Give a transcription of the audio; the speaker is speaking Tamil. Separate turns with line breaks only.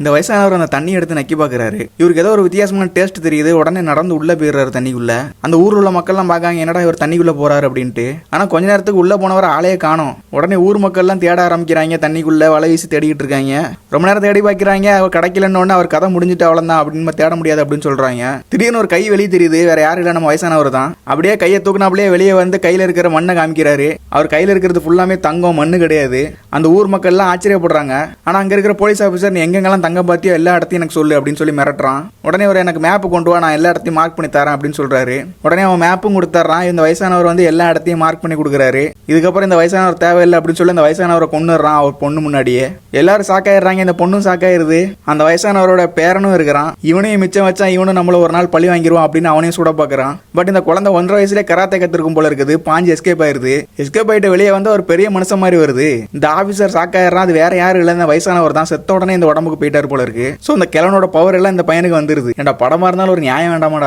இந்த வயசானவர் அந்த தண்ணி எடுத்து நக்கி பாக்குறாரு. இவருக்கு ஏதோ ஒரு வித்தியாசமான டேஸ்ட் தெரியுது. உடனே நடந்து உள்ள போயிடுறாரு தண்ணிக்குள்ள. அந்த ஊர் உள்ள மக்கள்லாம் பார்க்காங்க என்னடா இவர் தண்ணிக்குள்ள போறாரு? அப்படின்ட்டு. ஆனா கொஞ்ச நேரத்துக்கு உள்ள போனவர் ஆளையே காணும். உடனே ஊர் மக்கள்லாம் தேட ஆரம்பிக்கிறாங்க தண்ணிக்குள்ள வலை வீசி தேடிக்கிட்டு இருக்காங்க. ரொம்ப நேரம் தேடி பார்க்கறாங்க அவர் கிடைக்கலன்னு உடனே அவர் கதை முடிஞ்சிட்டு அவ்வளவுதான் அப்படின்னு தேட முடியாது அப்படின்னு சொல்றாங்க. திடீர்னு ஒரு கை வெளியே தெரியுது வேற யாரும் இல்ல நம்ம வயசானவர் தான். அப்படியே கையை தூக்குனாப்லயே வெளியே வந்து கையில இருக்கிற மண்ணை காமிக்கிறாரு. அவர் கையில இருக்கிறது ஃபுல்லாமே தங்கம் மண்ணு கிடையாது. அந்த ஊர் மக்கள் எல்லாம் ஆச்சரியப்படுறாங்க. ஆனா அங்க இருக்கிற போலீஸ் ஆஃபீஸர் எங்கெங்கெல்லாம் தங்க பார்த்தியோ எல்லா இடத்தையும் எனக்கு சொல்லு அப்படின்னு சொல்லி மிரட்டுறான். உடனே அவர் எனக்கு மேப் கொண்டு வா நான் எல்லா இடத்தையும் மார்க் பண்ணி தரேன் அப்படின்னு சொல்றாரு. உடனே அவன் மேப்பும் கொடுத்தர்றான் இந்த வயசானவர் வந்து எல்லா இடத்தையும் மார்க் பண்ணி கொடுக்குறாரு. இதுக்கப்புறம் இந்த வயசானவர் தேவையில்லை அப்படின்னு சொல்லி இந்த வயசானவரை கொண்டுறான் அவர் பொண்ணு முன்னாடியே. எல்லாரும் சாக்காயிடுறாங்க இந்த பொண்ணும் சாக்காயிருது அந்த வயசானவரோட பேரனும் இருக்கிறான். இவனையும் மிச்சம் வச்சா இவனும் நம்மள ஒரு நாள் பழி வாங்கிடுவான் அப்படின்னு அவனையும் சுட பாக்குறான் பட் இந்த குழந்தை ஒன்றரை வயசுல கராத்தே கத்துருக்கும் போல இருக்குது. பாஞ்சு எஸ்கேப் ஆயிருது. எஸ்கேப் ஆயிட்டு வெளியே வந்து ஒரு பெரிய மனுஷன் மாதிரி வருது. இந்த ஆபீசர் சாக்காயிடுறான் அது வேற யாரும் இல்லை இந்த வயசானவர் தான். செத்த உடனே இந்த உடம்புக்கு போல இருக்கு. ஸோ இந்த கிழவனோட பவர் எல்லாம் இந்த பையனுக்கு வந்துருது. ஏன்டா படமா இருந்தாலும் ஒரு நியாயம் வேண்டாமாடா?